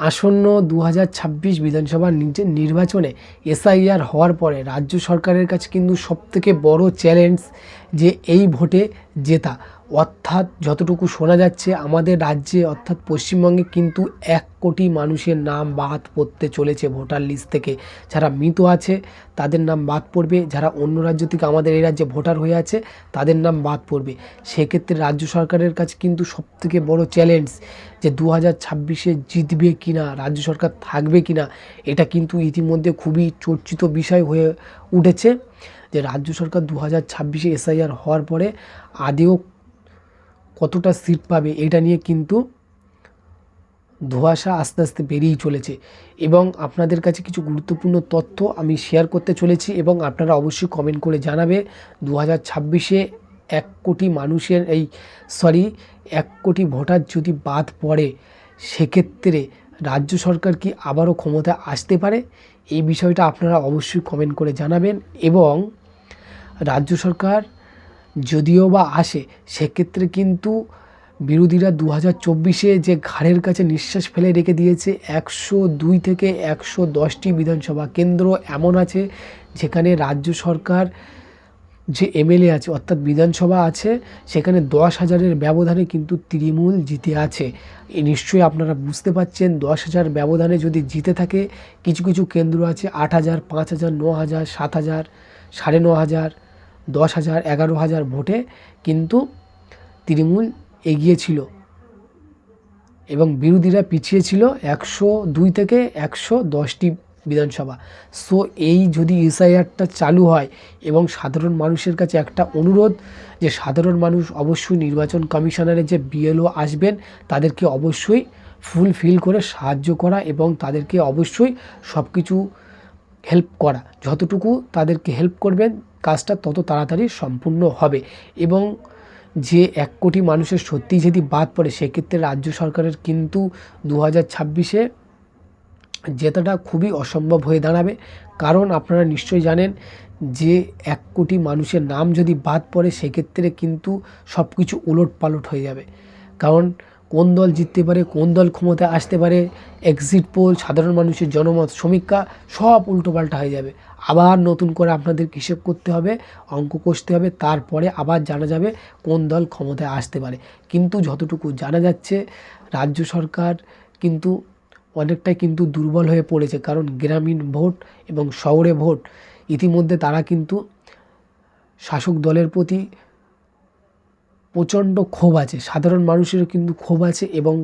আসন্ন দু হাজার ছাব্বিশ বিধানসভা নির্বাচনে এসআইআর হওয়ার পরে রাজ্য সরকারের কাছে কিন্তু সবথেকে বড় চ্যালেঞ্জ যে এই ভোটে জেতা। অর্থাৎ যতটুকু শোনা যাচ্ছে, আমাদের রাজ্যে অর্থাৎ পশ্চিমবঙ্গে কিন্তু এক কোটি মানুষের নাম বাদ পড়তে চলেছে ভোটার লিস্ট থেকে। যারা মৃত আছে, তাদের নাম বাদ পড়বে। যারা অন্য রাজ্য থেকে আমাদের এই রাজ্যে ভোটার হয়ে আছে, তাদের নাম বাদ পড়বে। সেক্ষেত্রে রাজ্য সরকারের কাছে কিন্তু সবথেকে বড় চ্যালেঞ্জ যে দু হাজার ছাব্বিশে জিতবে কি না রাজ্য সরকার থাকবে কি না এটা কিন্তু ইতিমধ্যে খুবই চর্চিত বিষয় হয়ে উঠেছে যে রাজ্য সরকার দু হাজার ছাব্বিশে এসআইআর হওয়ার পরে আদেও কতটা সিট পাবে, এটা নিয়ে কিন্তু ধোঁয়াশা আস্তে আস্তে বেরিয়েই চলেছে। এবং আপনাদের কাছে কিছু গুরুত্বপূর্ণ তথ্য আমি শেয়ার করতে চলেছি এবং আপনারা অবশ্যই কমেন্ট করে জানাবে। দু হাজার ছাব্বিশে এক কোটি মানুষের এই সরি এক কোটি ভোটার যদি বাদ পড়ে, সেক্ষেত্রে রাজ্য সরকার কি আবারও ক্ষমতায় আসতে পারে? এই বিষয়টা আপনারা অবশ্যই কমেন্ট করে জানাবেন এবং রাজ্য সরকার যদিও বা আসে, সেক্ষেত্রে কিন্তু বিরোধীরা দু হাজার চব্বিশে যে ঘাড়ের কাছে নিঃশ্বাস ফেলে রেখে দিয়েছে, একশো দুই থেকে একশো দশটি বিধানসভা কেন্দ্র এমন আছে যেখানে রাজ্য সরকার যে এমএলএ আছে, অর্থাৎ বিধানসভা আছে, সেখানে দশ হাজারের ব্যবধানে কিন্তু তৃণমূল জিতে আছে। নিশ্চয়ই আপনারা বুঝতে পারছেন, দশ হাজার ব্যবধানে যদি জিতে থাকে, কিছু কিছু কেন্দ্র আছে, আট হাজার, পাঁচ হাজার, ন হাজার, সাত হাজার, সাড়ে ন হাজার দশ হাজার, এগারো হাজার ভোটে কিন্তু তৃণমূল এগিয়ে ছিল এবং বিরোধীরা পিছিয়ে ছিল একশো দুই থেকে একশো দশটি বিধানসভা। সো এই যদি এসআইআরটা চালু হয় এবং সাধারণ মানুষের কাছে একটা অনুরোধ যে সাধারণ মানুষ অবশ্যই নির্বাচন কমিশনারের যে বিএলও আসবেন, তাদেরকে অবশ্যই ফুলফিল করে সাহায্য করা এবং তাদেরকে অবশ্যই সব কিছু হেল্প করা। যতটুকু তাদেরকে হেল্প করবেন, কাজটা তত তাড়াতাড়ি সম্পূর্ণ হবে। এবং যে এক কোটি মানুষের সত্যিই যদি বাদ পড়ে, সেক্ষেত্রে রাজ্য সরকারের কিন্তু দু হাজার ছাব্বিশে জেতাটা খুবই অসম্ভব হয়ে দাঁড়াবে। কারণ আপনারা নিশ্চয়ই জানেন যে এক কোটি মানুষের নাম যদি বাদ পড়ে, সেক্ষেত্রে কিন্তু সব কিছু উলট পালট হয়ে যাবে। কারণ কোন দল জিততে পারে, কোন দল ক্ষমতায় আসতে পারে এক্সিট পোল সাধারণ মানুষের জনমত সমীক্ষা সব উল্টোপাল্টা হয়ে যাবে। আবার নতুন করে আপনাদের হিসেব করতে হবে, অঙ্ক কষতে হবে, তারপরে আবার জানা যাবে কোন দল ক্ষমতায় আসতে পারে। কিন্তু যতটুকু জানা যাচ্ছে, রাজ্য সরকার কিন্তু অনেকটাই কিন্তু দুর্বল হয়ে পড়েছে, কারণ গ্রামীণ ভোট এবং শহরে ভোট, ইতিমধ্যে তারা কিন্তু শাসক দলের প্রতি প্রচণ্ড ক্ষোভ আছে। সাধারণ মানুষেরও কিন্তু ক্ষোভ আছে এবং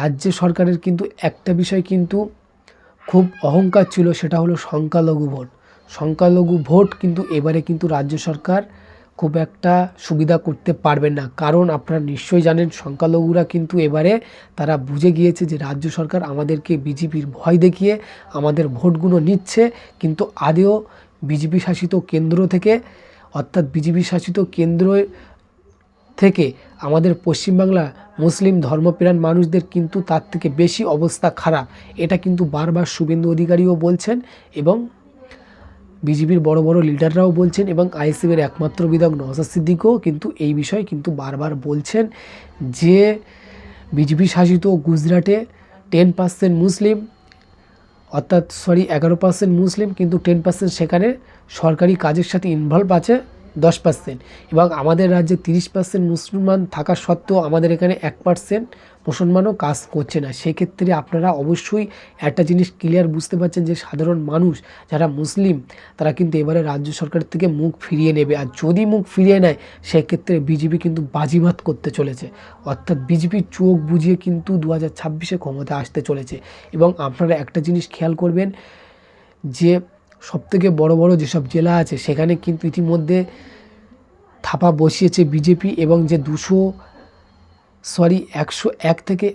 রাজ্য সরকারের কিন্তু একটা বিষয় কিন্তু খুব অহংকার ছিল, সেটা হলো সংখ্যালঘু ভোট। সংখ্যালঘু ভোট কিন্তু এবারে কিন্তু রাজ্য সরকার খুব একটা সুবিধা করতে পারবেন না। কারণ আপনারা নিশ্চয়ই জানেন, সংখ্যালঘুরা কিন্তু এবারে তারা বুঝে গিয়েছে যে রাজ্য সরকার আমাদেরকে বিজেপির ভয় দেখিয়ে আমাদের ভোটগুলো নিচ্ছে। কিন্তু আদেও বিজেপি শাসিত কেন্দ্র থেকে, অর্থাৎ বিজেপি শাসিত কেন্দ্র থেকে আমাদের পশ্চিমবাংলা মুসলিম ধর্মপ্রাণ মানুষদের কিন্তু তার থেকে বেশি অবস্থা খারাপ। এটা কিন্তু বারবার শুভেন্দু অধিকারীও বলছেন এবং বিজেপির বড় বড় লিডাররাও বলছেন এবং আইএসএফের একমাত্র বিধায়ক নওসাদ সিদ্দিকও কিন্তু এই বিষয়ে কিন্তু বারবার বলছেন যে বিজেপি শাসিত গুজরাটে টেন পার্সেন্ট মুসলিম, অর্থাৎ সরি এগারো পার্সেন্ট মুসলিম কিন্তু টেন পার্সেন্ট সেখানে সরকারি কাজের সাথে ইনভলভ আছে। দশ পার্সেন্ট এবং আমাদের রাজ্যে তিরিশ পার্সেন্ট মুসলমান থাকা সত্ত্বেও আমাদের এখানে এক পার্সেন্ট মুসলমানও কাজ করছে না। সেক্ষেত্রে আপনারা অবশ্যই একটা জিনিস ক্লিয়ার বুঝতে পারছেন যে সাধারণ মানুষ যারা মুসলিম, তারা কিন্তু এবারে রাজ্য সরকার থেকে মুখ ফিরিয়ে নেবে। আর যদি মুখ ফিরিয়ে নেয়, সেক্ষেত্রে বিজেপি কিন্তু বাজিমাত করতে চলেছে। অর্থাৎ বিজেপির চোখ বুঝিয়ে কিন্তু দু হাজার ছাব্বিশে ক্ষমতা আসতে চলেছে। এবং আপনারা একটা জিনিস খেয়াল করবেন যে সবথেকে বড় বড় যেসব জেলা আছে, সেখানে কিন্তু ইতিমধ্যে থাপা বসিয়েছে বিজেপি এবং যে দুশো, সরি, একশো এক থেকে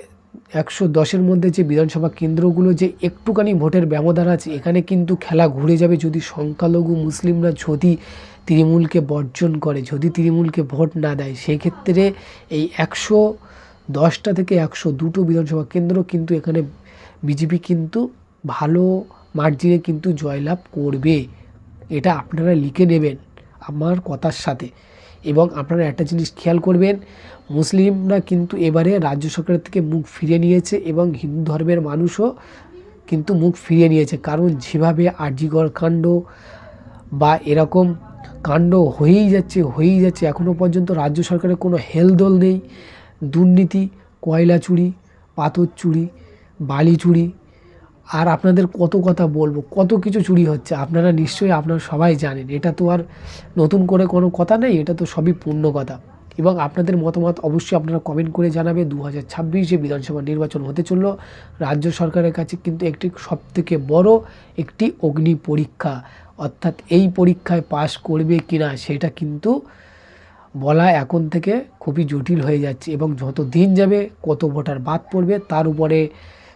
একশো দশের মধ্যে যে বিধানসভা কেন্দ্রগুলো যে একটুখানি ভোটের ব্যবধান আছে, এখানে কিন্তু খেলা ঘুরে যাবে যদি সংখ্যালঘু মুসলিমরা যদি তৃণমূলকে বর্জন করে, যদি তৃণমূলকে ভোট না দেয়, সেক্ষেত্রে এই একশো দশটা থেকে একশো দুটো বিধানসভা কেন্দ্র কিন্তু এখানে বিজেপি কিন্তু ভালো মার্জিনে কিন্তু জয়লাভ করবে। এটা আপনারা লিখে নেবেন আমার কথার সাথে। এবং আপনারা একটা জিনিস খেয়াল করবেন, মুসলিমরা কিন্তু এবারে রাজ্য সরকারের থেকে মুখ ফিরিয়ে নিয়েছে এবং হিন্দু ধর্মের মানুষও কিন্তু মুখ ফিরিয়ে নিয়েছে। কারণ যেভাবে আরজিগড় কাণ্ড বা এরকম কাণ্ড হয়েই যাচ্ছে হয়েই যাচ্ছে এখনও পর্যন্ত রাজ্য সরকারের কোনো হেলদোল নেই। দুর্নীতি কয়লা চুরি পাথর চুরি বালি চুরি আর আপনাদের কত কথা বলব, কত কিছু চুরি হচ্ছে, আপনারা নিশ্চয়ই আপনারা সবাই জানেন। এটা তো আর নতুন করে কোনো কথা নেই, এটা তো সবই পূর্ণ কথা। এবং আপনাদের মতামত অবশ্যই আপনারা কমেন্ট করে জানাবে। দু হাজার ছাব্বিশ বিধানসভা নির্বাচন হতে চলল, রাজ্য সরকারের কাছে কিন্তু একটি সবথেকে বড় একটি অগ্নি পরীক্ষা। অর্থাৎ এই পরীক্ষায় পাশ করবে কিনা সেটা কিন্তু বলা এখন থেকে খুবই জটিল হয়ে যাচ্ছে। এবং যত দিন যাবে, কত ভোটার বাদ পড়বে, তার উপরে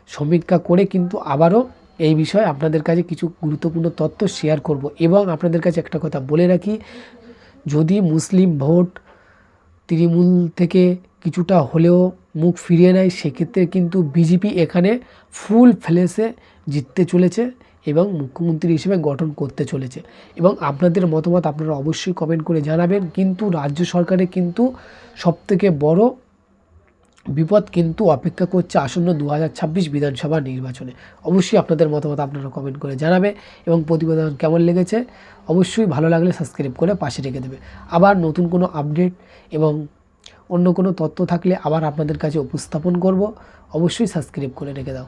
সমীক্ষা করে কিন্তু আবারও এই বিষয়ে আপনাদের কাছে কিছু গুরুত্বপূর্ণ তথ্য শেয়ার করব এবং আপনাদের কাছে একটা কথা বলে রাখি, যদি মুসলিম ভোট তৃণমূল থেকে কিছুটা হলেও মুখ ফিরিয়ে নেয়, সেক্ষেত্রে কিন্তু বিজেপি এখানে ফুল ফ্লেসে জিততে চলেছে এবং মুখ্যমন্ত্রী হিসেবে গঠন করতে চলেছে। এবং আপনাদের মতামত আপনারা অবশ্যই কমেন্ট করে জানাবেন। কিন্তু রাজ্য সরকারে কিন্তু সবথেকে বড় বিপদ কিন্তু অপেক্ষা করছে আসন্ন দু হাজার ছাব্বিশ বিধানসভা নির্বাচনে। অবশ্যই আপনাদের মতামত আপনারা কমেন্ট করে জানাবে এবং প্রতিবেদন কেমন লেগেছে অবশ্যই ভালো লাগলে সাবস্ক্রাইব করে পাশে রেখে দেবে। আবার নতুন কোনো আপডেট এবং অন্য কোনো তথ্য থাকলে আবার আপনাদের কাছে উপস্থাপন করব। অবশ্যই সাবস্ক্রাইব করে রেখে দাও।